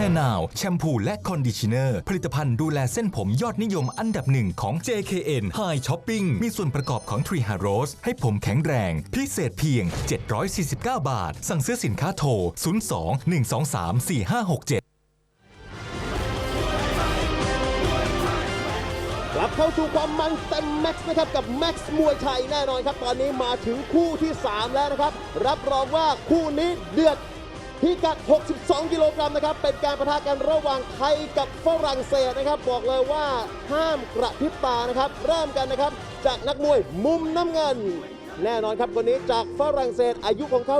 Hair Now แชมพูและคอนดิชเนอร์ ผลิตภัณฑ์ดูแลเส้นผมยอดนิยมอันดับหนึ่งของ JKN High Shopping มีส่วนประกอบของ Tree h a r o s ให้ผมแข็งแรง พิเศษเพียง 749 บาท สั่งซื้อสินค้าโทร 02 123 4567กลับเข้าสู่ความมันเต็มแม็กซ์นะครับกับแม็กซ์มวยไทยแน่นอนครับ ตอนนี้มาถึงคู่ที่ 3 แล้วนะครับ รับรองว่าคู่นี้เดือด พิกัด 62 กิโลกรัมนะครับ เป็นการประทะกันระหว่างไทยกับฝรั่งเศสนะครับ บอกเลยว่าห้ามกระพริบตานะครับ เริ่มกันนะครับ จากนักมวยมุมน้ำเงิน แน่นอนครับคนนี้จากฝรั่งเศสอายุของเขา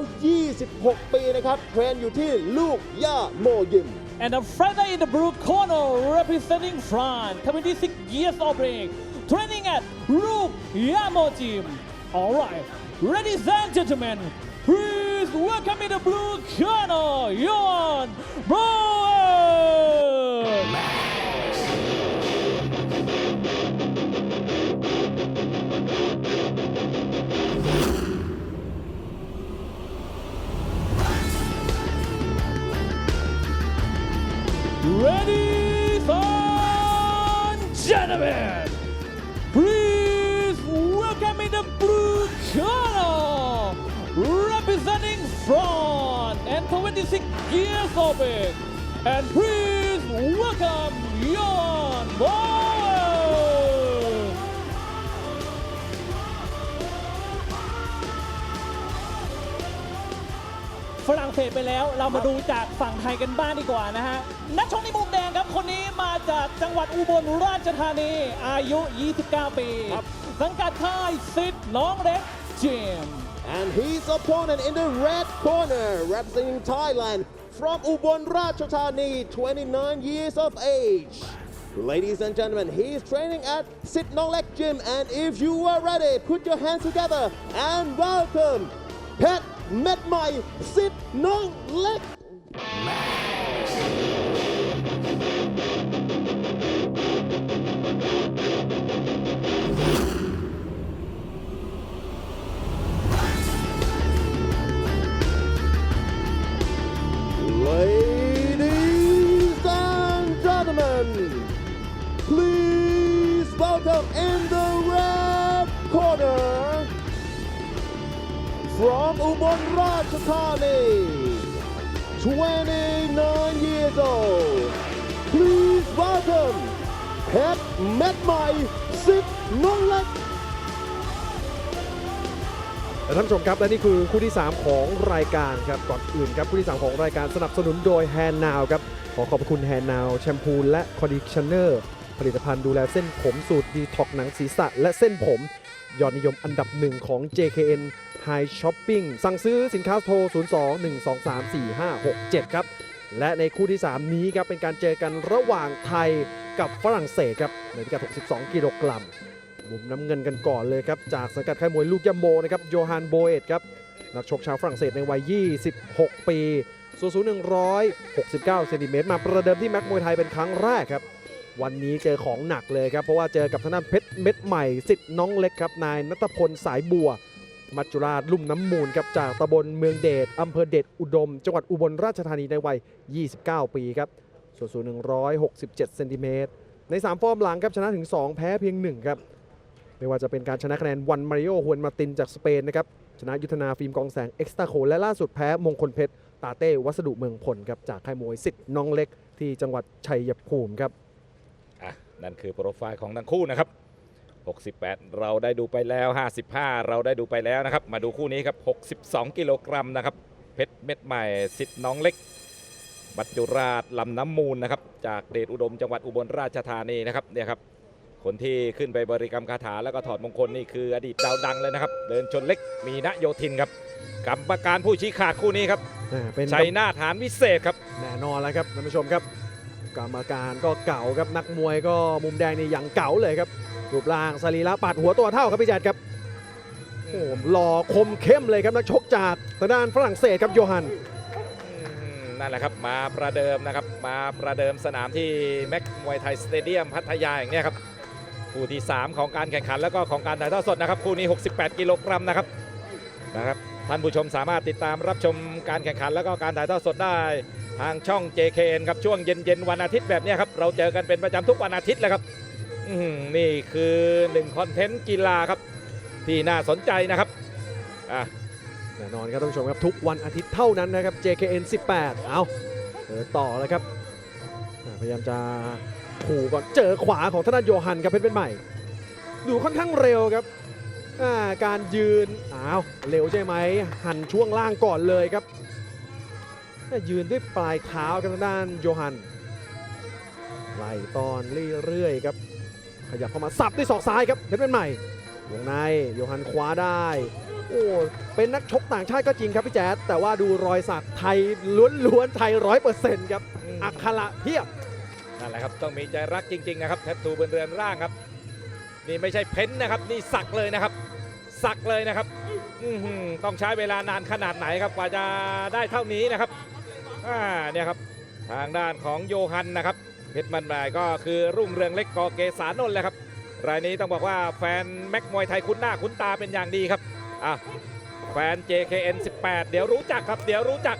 26 ปีนะครับ เทรนอยู่ที่ลูกย่าโมยิม And the fighter in the blue corner representing France, 26 years of age, training at Rook Yamo Gym. Alright, ladies and gentlemen, welcome in the blue corner, Johan Broen! Ladies 26 years of age. And please welcome Johan Boy. ฝรั่งเศสไปแล้วเรามาดูจากฝั่งไทยกันบ้างดีกว่านะฮะ นักชกในมุมแดงครับคนนี้มาจากจังหวัดอุบลราชธานี อายุ 29 ปี สังกัดค่ายสิทธิ์น้องเล็กเจมส์ And his opponent in the red corner, representing Thailand from Ubon Ratchathani, 29 years of age. Ladies and gentlemen, he is training at Sit Nolek Gym. And if you are ready, put your hands together and welcome Pet Medmai Sit Pet Medmai Sit Nolek และท่านผู้ชมครับและนี่คือคู่ที่ 3 ของรายการครับก่อนอื่นครับคู่ที่ 3 ของรายการสนับสนุนโดย Hand Now ครับขอขอบคุณ Hand Now แชมพูและคอนดิชเนอร์ ผลิตภัณฑ์ดูแลเส้นผมสูตรดีท็อกหนังศีรษะและเส้นผม ยอดนิยมอันดับหนึ่งของ JKN High Shopping สั่งซื้อสินค้าโทร 02-123-4567 ครับ และในคู่ที่ 3 นี้ครับเป็นการเจอกันระหว่างไทย กับฝรั่งเศสครับในพิกัด 62 กิโลกรัม มุมน้ำเงินกันก่อนเลยครับ จากสังกัดค่ายมวยลูกยัมโบนะครับโยฮันโบเอตครับ นักชกชาวฝรั่งเศสในวัย 26 ปีส่วนสูง169 เซนติเมตรมาประเดิมที่แม็กมวยไทยเป็นครั้งแรกครับ วันนี้เจอของหนักเลยครับ เพราะว่าเจอกับทางด้านเพชรเม็ดใหม่สิทธิ์น้องเล็กครับ นายนัทพลสายบัว มัจจุราชลุ่มน้ำมูลครับจากตำบลเมืองเดชอำเภอเดชอุดม จังหวัดอุบลราชธานีในวัย 29 ปีครับ ส่วนสูง167เซนติเมตรใน 3 ฟอร์มหลังครับชนะถึง 2 แพ้เพียง 1 ครับ ไม่ว่าจะเป็นการชนะคะแนนวันมาริโอฮวนมาตินจากสเปนนะครับ ชนะยุทธนาฟิล์มกองแสงเอ็กซ์ตาโคและล่าสุดแพ้มงคลเพชร ตาเต้วัสดุเมืองพลครับ จากค่ายมวยสิทธิ์น้องเล็กที่จังหวัดชัยภูมิครับ อะ นั่นคือโปรไฟล์ของทั้งคู่นะครับ 68 เราได้ดูไปแล้ว 55 เราได้ดูไปแล้วนะครับ มาดูคู่นี้ครับ 62 กิโลกรัมนะครับ เพชรเม็ดใหม่สิทธิ์น้องเล็ก บัจจุราชลำน้ำมูลนะครับจากเดชอุดมจังหวัดอุบลราชธานีนะครับเนี่ยครับคนที่ขึ้นไปบริกรรมคาถาแล้วก็ถอดมงคลนี่คืออดีตดาวดังเลยนะครับ เดินชนเล็กมีณโยธินครับกรรมการผู้ชี้ขาดคู่นี้ครับอ่าเป็นชัยนาทหานวิเศษครับแน่นอนแล้วครับท่านผู้ชมครับ กรรมการก็เก่าครับนักมวยก็มุมแดงนี่อย่างเก่าเลยครับรูปร่างสรีระปัดหัวตัวเท่าครับพี่แจดครับโอ้โหหล่อคมเข้มเลยครับนักชกจากทางด้านฝรั่งเศสครับโยฮันอืม นั่นแหละครับ มาประเดิมนะครับ มาประเดิมสนามที่แม็กมวยไทยสเตเดียมพัทยาอย่างนี้ครับคู่ที่ 3 ของการแข่งขันแล้วก็ของการถ่ายทอดสดนะครับคู่นี้ 68 กิโลกรัมนะครับนะครับท่านผู้ชมสามารถติดตามรับชมการแข่งขันแล้วก็การถ่ายทอดสดได้ทางช่อง JKN ครับช่วงเย็นๆวันอาทิตย์แบบนี้ครับเราเจอกันเป็นประจำทุกวันอาทิตย์เลยครับนี่คือหนึ่งคอนเทนต์กีฬาครับที่น่าสนใจนะครับอะ แน่นอนครับท่านผู้ชมครับทุกวันอาทิตย์เท่านั้นนะครับ JKN 18 เอาเดินต่อแล้วครับ พยายามจะขู่ก่อนเจอขวาของธนาโยฮันครับเพชรเป็นใหม่ ดูค่อนข้างเร็วครับาการยืนอ้าวเร็วใช่ไหมหันช่วงล่างก่อนเลยครับยืนด้วยปลายเท้าครับทางด้านโยฮันไล่ตอนเรื่อยๆครับ ขยับเข้ามาสับด้วยศอกซ้ายครับเพชรเป็นใหม่วงในโยฮันคว้าได้ โอ้เป็นนักชกต่างชาติก็จริงครับพี่แจ๊ดแต่ว่าดูรอยสักไทยล้วนๆไทยร้อยเปอร์เซ็นต์ครับอักขระเพียบนั่นแหละครับต้องมีใจรักจริง ๆ นะครับแทททูบนเรือนร่างครับ นี่ไม่ใช่เพ้นท์นะครับ นี่สักเลยนะครับ สักเลยนะครับอื้อหือต้องใช้เวลานานขนาดไหนครับกว่าจะได้เท่านี้นะครับอ่าเนี่ยครับทางด้านของโยฮันนะครับเพชรมันหมายก็คือรุ่งเรืองเล็กกอเกสานนท์แหละครับรายนี้ต้องบอกว่าแฟนแม็กมวยไทยคุ้นหน้าคุ้นตาเป็นอย่างดีครับ อะแฟน JKN 18 เดี๋ยวรู้จักครับ เดี๋ยวรู้จัก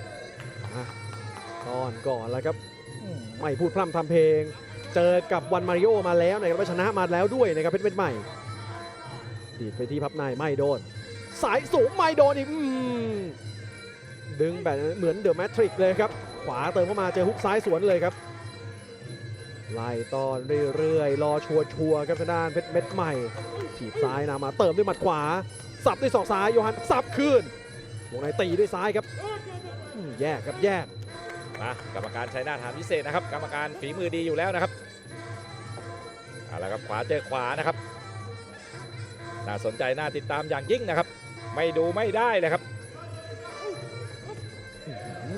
ตอนก่อนแล้วครับอืมไม่พูดพร่ำทำเพลง เจอกับวันมาริโอมาแล้วนะครับชนะมาแล้วด้วยนะครับเพชรเป็นใหม่ ดีดไปที่พับในไม่โดน สายสูงไม่โดนอีกอืมดึงแบบเหมือนเดอะแมทริกเลยครับ ขวาเติมเข้ามาเจอฮุกซ้ายสวนเลยครับ ไล่ตอนเรื่อยๆรอชัวร์ๆครับทางด้านเพชรเม็ดใหม่ถีบซ้ายนามาเติมด้วยหมัดขวาสับด้วยศอกซ้ายโยฮันสับคืนวงในตีด้วยซ้ายครับอืมแยกครับแยกมากรรมการชัยนาทหานพิเศษนะครับ กรรมการฝีมือดีอยู่แล้วนะครับเอาละครับขวาเจอขวานะครับน่าสนใจน่าติดตามอย่างยิ่งนะครับ ไม่ดูไม่ได้เลยครับ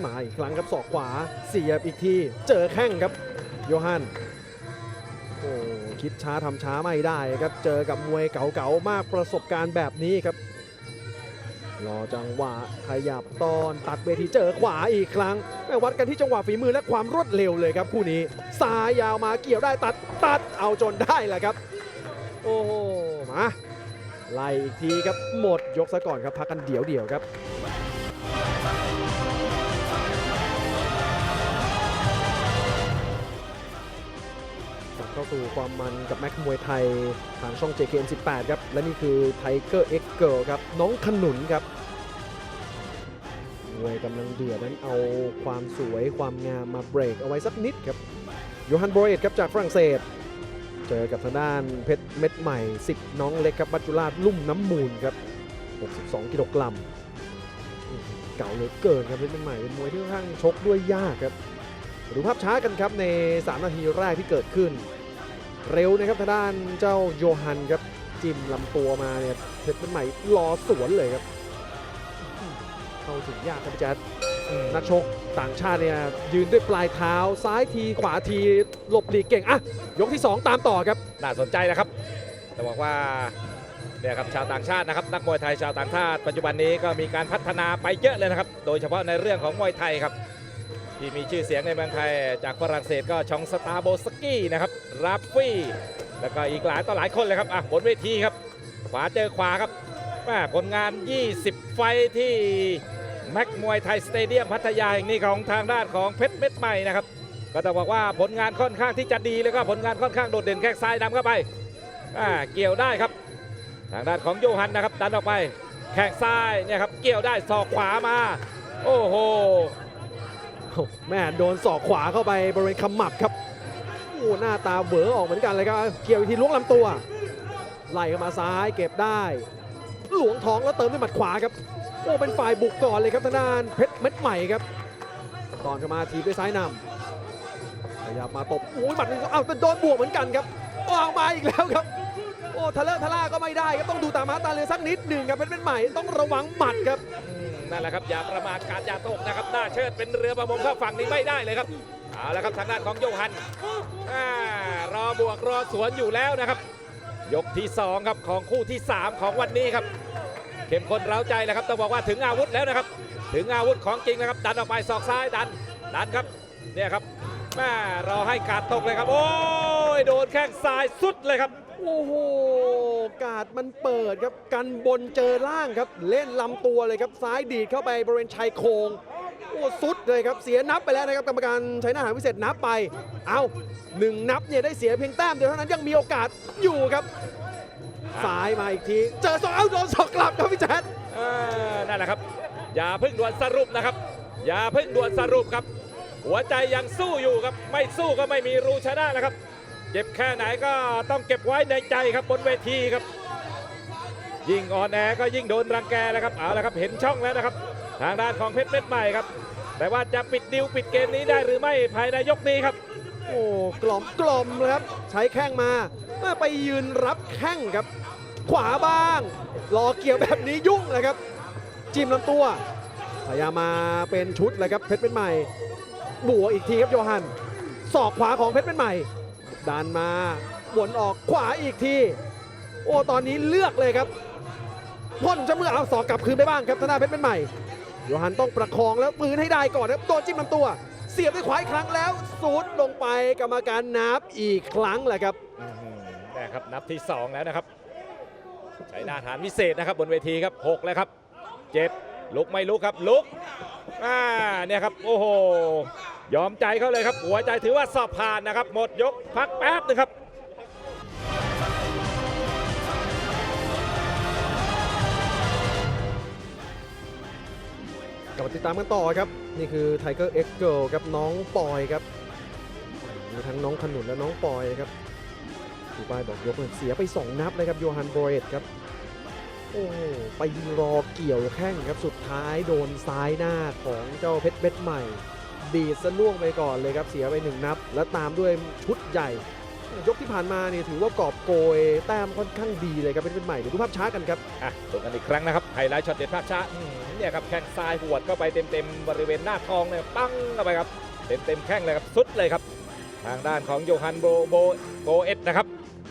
มาอีกครั้งครับศอกขวาเสียบอีกที เจอแข้งครับ โยฮันโอ้คิดช้าทำช้าไม่ได้ครับเจอกับมวยเก่าๆมากประสบการณ์แบบนี้ครับรอจังหวะขยับตอนตัดเวทีเจอขวาอีกครั้งแม่วัดกันที่จังหวะฝีมือและความรวดเร็วเลยครับคู่นี้ซ้ายยาวมาเกี่ยวได้ตัดตัดเอาจนได้แหละครับ โอ้โหมาไล่อีกทีครับหมดยกซะก่อนครับพักกันเดี๋ยวเดียวครับาสู่ความมันกับแม็กมวยไทยทางช่อง JKN 18 ครับ และนี่คือไทเกอร์เอ็กเกิลครับ น้องขนุนครับมวยกำลังเดือดนั้นเอาความสวยความงามมาเบรกเอาไว้สักนิดครับโยฮันโบรเอตครับจากฝรั่งเศส เจอกับทางด้านเพชรเม็ดใหม่10น้องเล็กครับบัจจุราชลุ่มน้ำมูลครับ 62 กิโลกรัมเก่าเหลือเกินครับเพชรเม็ดใหม่เป็นมวยที่ค่อนข้างชกด้วยยากครับดูภาพช้ากันครับใน 3 นาทีแรกที่เกิดขึ้น เร็วนะครับทางด้านเจ้าโยฮันครับจิ้มลำตัวมาเนี่ยเพชรเป็นใหม่รอสวนเลยครับเข้าถึงยากครับพี่แจ๊ดนักชกต่างชาติเนี่ยยืนด้วยปลายเท้าซ้ายทีขวาทีหลบหลีกเก่งอะยกที่ 2 ตามต่อครับน่าสนใจนะครับจะบอกว่าเนี่ยครับชาวต่างชาตินะครับนักมวยไทยชาวต่างชาติปัจจุบันนี้ก็มีการพัฒนาไปเยอะเลยนะครับ โดยเฉพาะในเรื่องของมวยไทยครับ ที่มีชื่อเสียงในเมืองไทย จากฝรั่งเศสก็ชองสตาโบสกี้นะครับราฟฟี่ แล้วก็อีกหลายต่อหลายคนเลยครับอะบนเวทีครับ ขวาเจอขวาครับแม่ผลงาน 20 ไฟที่แม็กมวยไทยสเตเดียมพัทยาแห่งนี้ของทางด้านของเพชรเม็ดใหม่นะครับ ก็ต้องบอกว่าผลงานค่อนข้างที่จะดีแล้วก็ผลงานค่อนข้างโดดเด่นแข้งซ้ายนำเข้าไปอ่าเกี่ยวได้ครับ ทางด้านของโยฮันนะครับดันออกไป แข้งซ้ายเนี่ยครับเกี่ยวได้ศอกขวามา โอ้โห แม่โดนศอกขวาเข้าไปบริเวณขมับครับโอ้หน้าตาเหวอออกเหมือนกันเลยครับ เกี่ยวอีกทีล้วงลำตัว ไล่เข้ามาซ้ายเก็บได้ หลวงท้องแล้วเติมด้วยหมัดขวาครับโอ้เป็นฝ่ายบุกก่อนเลยครับทางด้านเพชรเม็ดใหม่ครับตอนเข้ามาทีบด้วยซ้ายนำขยับมาตบโอ้ยหมัดนึงอ้าวโดนบวกเหมือนกันครับวางมาอีกแล้วครับโอ้ทะเลอะทะล่าก็ไม่ได้ครับต้องดูตามมาตาเรือสักนิดหนึ่งครับเพชรเม็ดใหม่ต้องระวังหมัดครับ นั่นแหละครับอย่าประมาทการอย่าตกนะครับหน้าเชิดเป็นเรือประมงเข้าฝั่งนี้ไม่ได้เลยครับเอาละครับทางด้านของโยฮันอ่รอบวกรอสวนอยู่แล้วนะครับ ยกที่ 2 ครับของคู่ที่ 3 ของวันนี้ครับ เข้มข้นเร้าใจแล้วครับต้องบอกว่าถึงอาวุธแล้วนะครับ ถึงอาวุธของจริงนะครับ ดันออกไปศอกซ้ายดันดันครับเนี่ยครับแม่รอให้การตกเลยครับ โอ้ยโดนแข้งซ้ายสุดเลยครับโอ้โห ดมันเปิดครับกันบนเจอล่างครับ เล่นลำตัวเลยครับซ้ายดีดเข้าไปบริเวณชายโครงโอ้สุดเลยครับเสียนับไปแล้วนะครับกรรมการใช้หน้าหารพิเศษนับไป เอาหนึ่งนับเนี่ยได้เสียเพียงแต้มเดียวเท่านั้นยังมีโอกาสอยู่ครับซ้ายมาอีกที เจอสองเอ้าโดนสอกกลับครับพี่แจ๊ดนั่นแหละครับ อย่าเพิ่งด่วนสรุปนะครับ อย่าเพิ่งด่วนสรุปครับ หัวใจยังสู้อยู่ครับ ไม่สู้ก็ไม่มีรูชนะนะครับ เจ็บแค่ไหนก็ต้องเก็บไว้ในใจครับบนเวทีครับ ยิ่งอ่อนแอก็ยิ่งโดนรังแกแล้วครับเอาละครับเห็นช่องแล้วนะครับ ทางด้านของเพชรเม็ดใหม่ครับ แต่ว่าจะปิดดิวปิดเกมนี้ได้หรือไม่ภายในยกนี้ครับ โอ้กล่อมกล่อมเลยครับ ใช้แข้งมาเมื่อไปยืนรับแข้งครับ ขวาบ้างรอเกี่ยวแบบนี้ยุ่งเลยครับ จิ้มลำตัวพยายามมาเป็นชุดเลยครับเพชรเป็นใหม่บวกอีกทีครับโยฮันศอกขวาของเพชรเป็นใหม่ดันมาวนออกขวาอีกที โอ้ตอนนี้เลือกเลยครับ พ่นจะเมื่อเอาศอกกลับคืนไปบ้างครับธนาเพชรเป็นใหม่โยฮันต้องประคองแล้วฟื้นให้ได้ก่อนครับโดนจิ้มลำตัว เสียบด้วยขวาอีกครั้งแล้วสูดลงไปกรรมการนับอีกครั้งแหละครับอื้อหือนะครับนับที่ 2 แล้วนะครับใช้หน้าฐานวิเศษนะครับบนเวทีครับ6แล้วครับ7ลุกไม่ลุกครับลุกอ่าเนี่ยครับโอ้โหยอมใจเขาเลยครับหัวใจถือว่าสอบผ่านนะครับ หมดยกพักแป๊บหนึงครับ ลับมาติดตามกันต่อครับ นี่คือ Tiger X Girl ครับน้องปอยครับมีทั้งน้องขนุนและน้องปอยครับดูป้ายบอกยกเสียไป 2 นับเลยครับโยฮันโบรเอตครับโอ้โหไปรอเกี่ยวแข้งครับสุดท้ายโดนซ้ายหน้าของเจ้าเพชรเบ็ดใหม่ ดีดซะล่วงไปก่อนเลยครับเสียไป 1 นับ และตามด้วยชุดใหญ่ ยกที่ผ่านมานี่ถือว่ากอบโกยแต้มค่อนข้างดีเลยครับเพชรเบ็ดใหม่เดี๋ยวดูภาพช้ากันครับอะดูกันอีกครั้งนะครับไฮไลท์ช็อตเด็ดภาพช้าอืม เนี่ยครับแข้งซ้ายหวดเข้าไปเต็มๆบริเวณหน้าท้องเนี่ยปั้งเข้าไปครับเต็มๆแข้งเลยครับสุดเลยครับ ทางด้านของโยฮันโบโบโกเอสนะครับ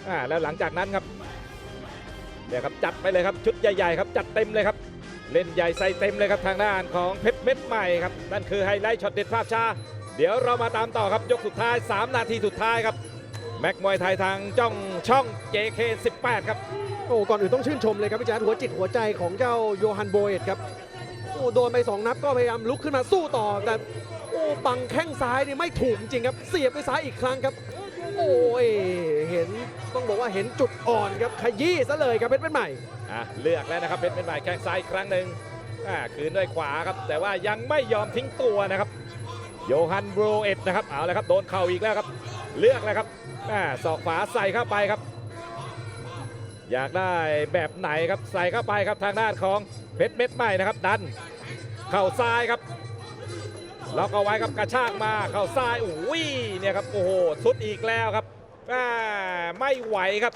อ่าแล้วหลังจากนั้นครับเนี่ยครับจัดไปเลยครับชุดใหญ่ๆครับจัดเต็มเลยครับ เล่นใหญ่ใส่เต็มเลยครับทางด้านของเพชรเม็ดใหม่ครับนั่นคือไฮไลท์ช็อตเด็ดภาพชาเดี๋ยวเรามาตามต่อครับยกสุดท้าย 3 นาทีสุดท้ายครับแม็กมวยไทยทางจ้องช่อง JK 18 ครับโอ้ก่อนอื่นต้องชื่นชมเลยครับพี่แจ๊ดหัวจิตหัวใจของเจ้าโยฮันโบเอตครับ อ้โดนไปสองนับก็พยายามลุกขึ้นมาสู้ต่อแต่โอ้ปังแข้งซ้ายนี่ไม่ถูกจริงครับ เสียบด้วยซ้ายอีกครั้งครับ โอ้ยเห็นต้องบอกว่าเห็นจุดอ่อนครับขยี้ซะเลยครับเพชรเป็นใหม่อะเลือกแล้วนะครับเพชรเป็นฝ่ายแข้งซ้ายอีกครั้งหนึ่งอ่าคืนด้วยขวาครับ แต่ว่ายังไม่ยอมทิ้งตัวนะครับ โยฮันโบรเอ็ดนะครับเอาละครับโดนเข่าอีกแล้วครับ เลือกแล้วครับอ่าศอกขวาใส่เข้าไปครับ อยากได้แบบไหนครับใส่เข้าไปครับทางด้านของเพชรเม็ดใหม่นะครับดัน เข่าซ้ายครับล็อกเอาไว้ครับกระชากมาเข่าซ้ายอุ้ยเนี่ยครับโอ้โหสุดอีกแล้วครับไม่ไหวครับ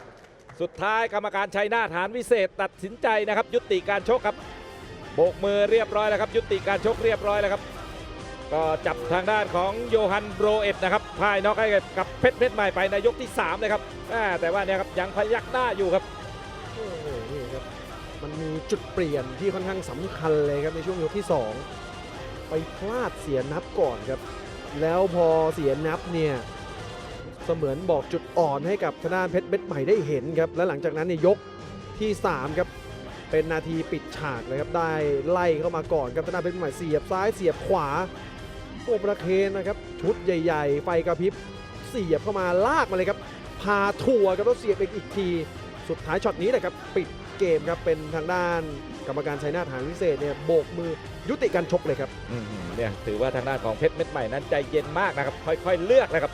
สุดท้ายกรรมการชัยนาทหารวิเศษตัดสินใจนะครับ ยุติการชกครับโบกมือเรียบร้อยแล้วครับ ยุติการชกเรียบร้อยแล้วครับ ก็จับทางด้านของโยฮันโบรเอ็ดนะครับพ่ายน็อกให้กับเพชรเพชรใหม่ไปในยกที่3เลยครับแต่ว่าเนี่ยครับยังพยักหน้าอยู่ครับโอ้โหนี่ครับ มันมีจุดเปลี่ยนที่ค่อนข้างสำคัญเลยครับในช่วงยกที่ 2 ไปพลาดเสียนับก่อนครับ แล้วพอเสียนับเนี่ยเสมือนบอกจุดอ่อนให้กับทางด้านเพชรเบ็ดใหม่ได้เห็นครับ และหลังจากนั้นเนี่ยยกที่ 3 ครับ เป็นนาทีปิดฉากเลยครับ ได้ไล่เข้ามาก่อนครับทางด้านเพชรใหม่เสียบซ้ายเสียบขวาโอ้ประเคนนะครับ ชุดใหญ่ ๆ ไฟกระพริบเสียบเข้ามาลากมาเลยครับ พาทัวครับแล้วเสียบอีกอีกที สุดท้ายช็อตนี้แหละครับ ปิด เกมครับเป็นทางด้านกรรมการชัยนาทหารวิเศษเนี่ยโบกมือยุติการชกเลยครับอืมเนี่ยถือว่าทางด้านของเพชรเม็ดใหม่นั้นใจเย็นมากนะครับค่อยๆเลือกนะครับ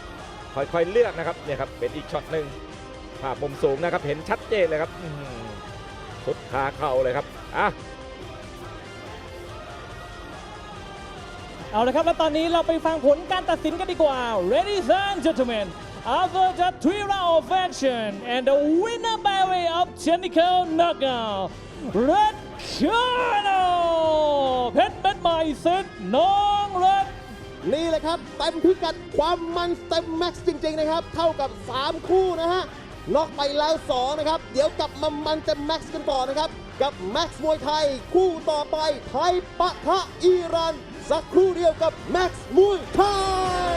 ค่อยๆเลือกนะครับเนี่ยครับเป็นอีกช็อตหนึ่งภาพมุมสูงนะครับเห็นชัดเจนเลยครับอื้อหือสุดขาเข่าเลยครับอะเอาละครับ แล้วตอนนี้เราไปฟังผลการตัดสินกันดีกว่า Ladies and gentlemen after the three round of action and the winner by way of technical knockout Red Corner เพชรเม็ดใหม่เซตน้องเล็ก นี่แหละครับเต็มพิกัดความมันเต็มแม็กซ์จริง ๆ นะครับ เท่ากับ 3 คู่นะฮะน็อกไปแล้ว 2 นะครับ เดี๋ยวกลับมามันเต็มแม็กซ์กันต่อนะครับ กับแม็กซ์มวยไทย คู่ต่อไปไทยปะทะอิหร่านสักครู่เดียวกับแม็กซ์มวยไทย